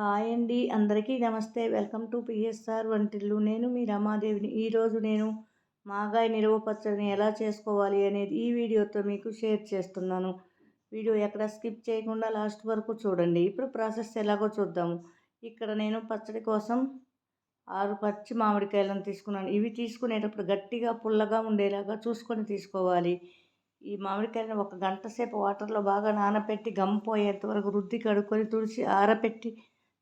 Hi అండి. అందరికీ నమస్తే. వెల్కమ్ టు పిఎస్ఆర్ వంటిల్లు. నేను మీ రమాదేవిని. ఈరోజు నేను మాగాయ నిలువ పచ్చడిని ఎలా చేసుకోవాలి అనేది ఈ వీడియోతో మీకు షేర్ చేస్తున్నాను. వీడియో ఎక్కడ స్కిప్ చేయకుండా లాస్ట్ వరకు చూడండి. ఇప్పుడు ప్రాసెస్ ఎలాగో చూద్దాము. ఇక్కడ నేను పచ్చడి కోసం ఆరు పచ్చి మామిడికాయలను తీసుకున్నాను. ఇవి తీసుకునేటప్పుడు గట్టిగా పుల్లగా ఉండేలాగా చూసుకొని తీసుకోవాలి. ఈ మామిడికాయలను ఒక గంట సేపు వాటర్లో బాగా నానబెట్టి గమ్ పోయేంత వరకు రుద్ది కడుక్కొని తుడిచి ఆరబెట్టి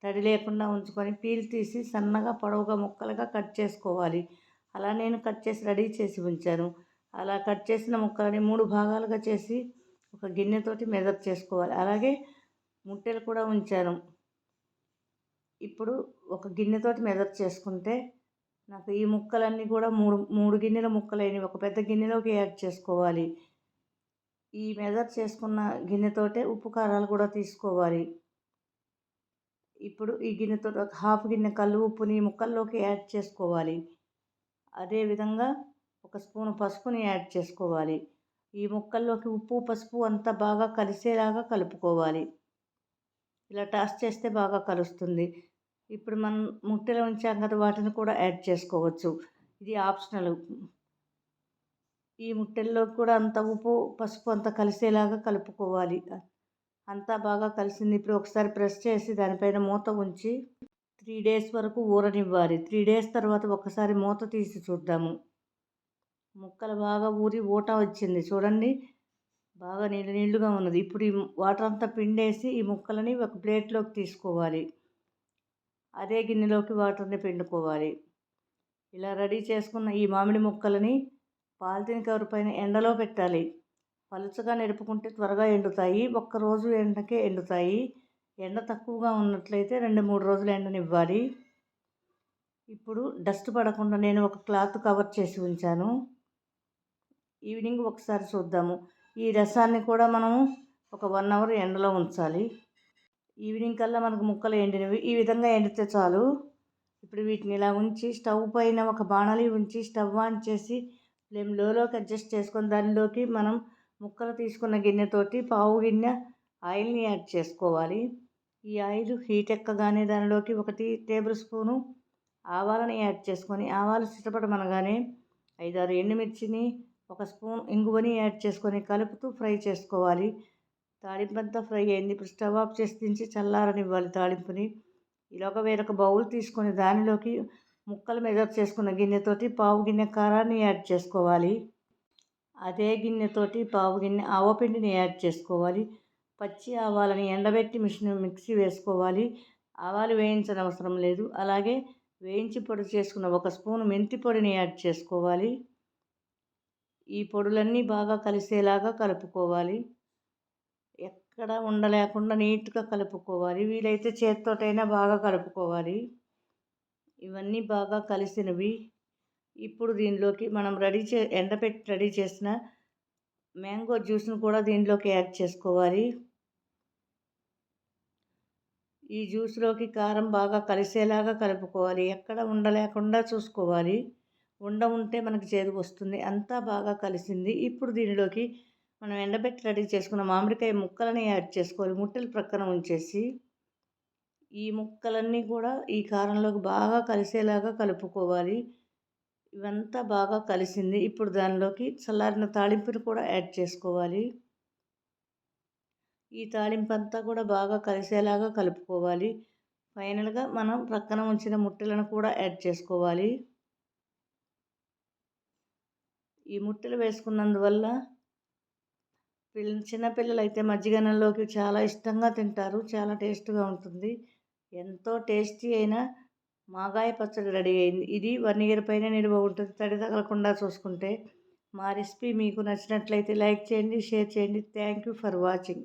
తడి లేకుండా ఉంచుకొని పీల్ తీసి సన్నగా పొడవుగా ముక్కలుగా కట్ చేసుకోవాలి. అలా నేను కట్ చేసి రెడీ చేసి ఉంచాను. అలా కట్ చేసిన ముక్కలని మూడు భాగాలుగా చేసి ఒక గిన్నెతోటి మెజర్ చేసుకోవాలి. అలాగే ముట్టెలు కూడా ఉంచాను. ఇప్పుడు ఒక గిన్నెతోటి మెజర్ చేసుకుంటే నాకు ఈ ముక్కలన్నీ కూడా మూడు మూడు గిన్నెల ముక్కలైనవి ఒక పెద్ద గిన్నెలోకి యాడ్ చేసుకోవాలి. ఈ మెజర్ చేసుకున్న గిన్నెతోటే ఉప్పు కారాలు కూడా తీసుకోవాలి. ఇప్పుడు ఈ గిన్నెతో ఒక హాఫ్ గిన్నె కళ్ళు ఉప్పుని ముక్కల్లోకి యాడ్ చేసుకోవాలి. అదేవిధంగా ఒక స్పూన్ పసుపుని యాడ్ చేసుకోవాలి. ఈ ముక్కల్లోకి ఉప్పు పసుపు అంతా బాగా కలిసేలాగా కలుపుకోవాలి. ఇలా టాస్ చేస్తే బాగా కలుస్తుంది. ఇప్పుడు మనం ముట్టెలో ఉంచాం కదా వాటిని కూడా యాడ్ చేసుకోవచ్చు. ఇది ఆప్షనల్. ఈ ముట్టెల్లో కూడా అంత ఉప్పు పసుపు అంతా కలిసేలాగా కలుపుకోవాలి. అంతా బాగా కలిసింది. ఇప్పుడు ఒకసారి ప్రెస్ చేసి దానిపైన మూత ఉంచి త్రీ డేస్ వరకు ఊరనివ్వాలి. త్రీ డేస్ తర్వాత ఒకసారి మూత తీసి చూద్దాము. ముక్కలు బాగా ఊరి ఊట వచ్చింది. చూడండి. బాగా నీళ్ళు నీళ్ళుగా ఉన్నది. ఇప్పుడు ఈ వాటర్ అంతా పిండేసి ఈ ముక్కలని ఒక ప్లేట్లోకి తీసుకోవాలి. అదే గిన్నెలోకి వాటర్ని పిండుకోవాలి. ఇలా రెడీ చేసుకున్న ఈ మామిడి ముక్కలని పాలిథిన్ కవర్ పైన ఎండలో పెట్టాలి. పలుచగా నిరుపుకుంటే త్వరగా ఎండుతాయి. ఒక్కరోజు ఎండకే ఎండుతాయి. ఎండ తక్కువగా ఉన్నట్లయితే రెండు మూడు రోజులు ఎండనివ్వాలి. ఇప్పుడు డస్ట్ పడకుండా నేను ఒక క్లాత్ కవర్ చేసి ఉంచాను. ఈవినింగ్ ఒకసారి చూద్దాము. ఈ రసాన్ని కూడా మనము ఒక వన్ అవర్ ఎండలో ఉంచాలి. ఈవినింగ్ కల్లా మనకు ముక్కలు ఎండినవి. ఈ విధంగా ఎండితే చాలు. ఇప్పుడు వీటిని ఇలా ఉంచి స్టవ్ పైన ఒక బాణలి ఉంచి స్టవ్ ఆన్ చేసి ఫ్లేమ్ లోలోకి అడ్జస్ట్ చేసుకొని దానిలోకి మనం ముక్కలు తీసుకున్న గిన్నెతోటి పావు గిన్నె ఆయిల్ని యాడ్ చేసుకోవాలి. ఈ ఆయిల్ హీట్ ఎక్కగానే దానిలోకి ఒకటి టేబుల్ స్పూను ఆవాలని యాడ్ చేసుకొని ఆవాలు సిద్ధపడమనగానే ఐదారు ఎండుమిర్చిని ఒక స్పూన్ ఇంగువని యాడ్ చేసుకొని కలుపుతూ ఫ్రై చేసుకోవాలి. తాలింపంతా ఫ్రై అయింది. ఇప్పుడు స్టవ్ ఆఫ్ చేసి దించి చల్లారనివ్వాలి తాళింపుని ఇలాగ వేరొక బౌల్ తీసుకొని దానిలోకి ముక్కలు మెజర్ చేసుకున్న గిన్నెతోటి పావు గిన్నె కారాన్ని యాడ్ చేసుకోవాలి. అదే గిన్నెతోటి పావు గిన్నె ఆవపిండిని యాడ్ చేసుకోవాలి. పచ్చి ఆవాలని ఎండబెట్టి మిషన్ మిక్సీ వేసుకోవాలి. ఆవాలు వేయించనవసరం అవసరం లేదు. అలాగే వేయించి పొడి చేసుకున్న ఒక స్పూన్ మెంతి పొడిని యాడ్ చేసుకోవాలి. ఈ పొడులన్నీ బాగా కలిసేలాగా కలుపుకోవాలి. ఎక్కడ ఉండలేకుండా నీట్గా కలుపుకోవాలి. వీలైతే చేత్తోటైనా బాగా కలుపుకోవాలి. ఇవన్నీ బాగా కలిసినవి. ఇప్పుడు దీనిలోకి మనం రెడీ చే ఎండపెట్టి రెడీ చేసిన మ్యాంగో జ్యూస్ను కూడా దీనిలోకి యాడ్ చేసుకోవాలి. ఈ జ్యూస్లోకి కారం బాగా కలిసేలాగా కలుపుకోవాలి. ఎక్కడ ఉండలేకుండా చూసుకోవాలి. ఉండ ఉంటే మనకి చేదు వస్తుంది. అంతా బాగా కలిసింది. ఇప్పుడు దీనిలోకి మనం ఎండబెట్టి రెడీ చేసుకున్న మామిడికాయ ముక్కలని యాడ్ చేసుకోవాలి. ముట్టెలు ప్రక్కన ఉంచేసి ఈ ముక్కలన్నీ కూడా ఈ కారంలోకి బాగా కలిసేలాగా కలుపుకోవాలి. ఇవంతా బాగా కలిసింది. ఇప్పుడు దానిలోకి చల్లారిన తాళింపును కూడా యాడ్ చేసుకోవాలి. ఈ తాలింపు అంతా కూడా బాగా కలిసేలాగా కలుపుకోవాలి. ఫైనల్గా మనం ప్రక్కన ఉంచిన ముట్టెలను కూడా యాడ్ చేసుకోవాలి. ఈ ముట్టెలు వేసుకున్నందువల్ల పిల్ల చిన్నపిల్లలు అయితే మజ్జిగనంలోకి చాలా ఇష్టంగా తింటారు. చాలా టేస్ట్గా ఉంటుంది. ఎంతో టేస్టీ అయిన మాగాయ పచ్చడి రెడీ అయింది. ఇది వన్ ఇయర్ పైన నిల్వ ఉంటుంది. తడి తగలకుండా చూసుకుంటే మా రెసిపీ మీకు నచ్చినట్లయితే లైక్ చేయండి షేర్ చేయండి. Thank you for watching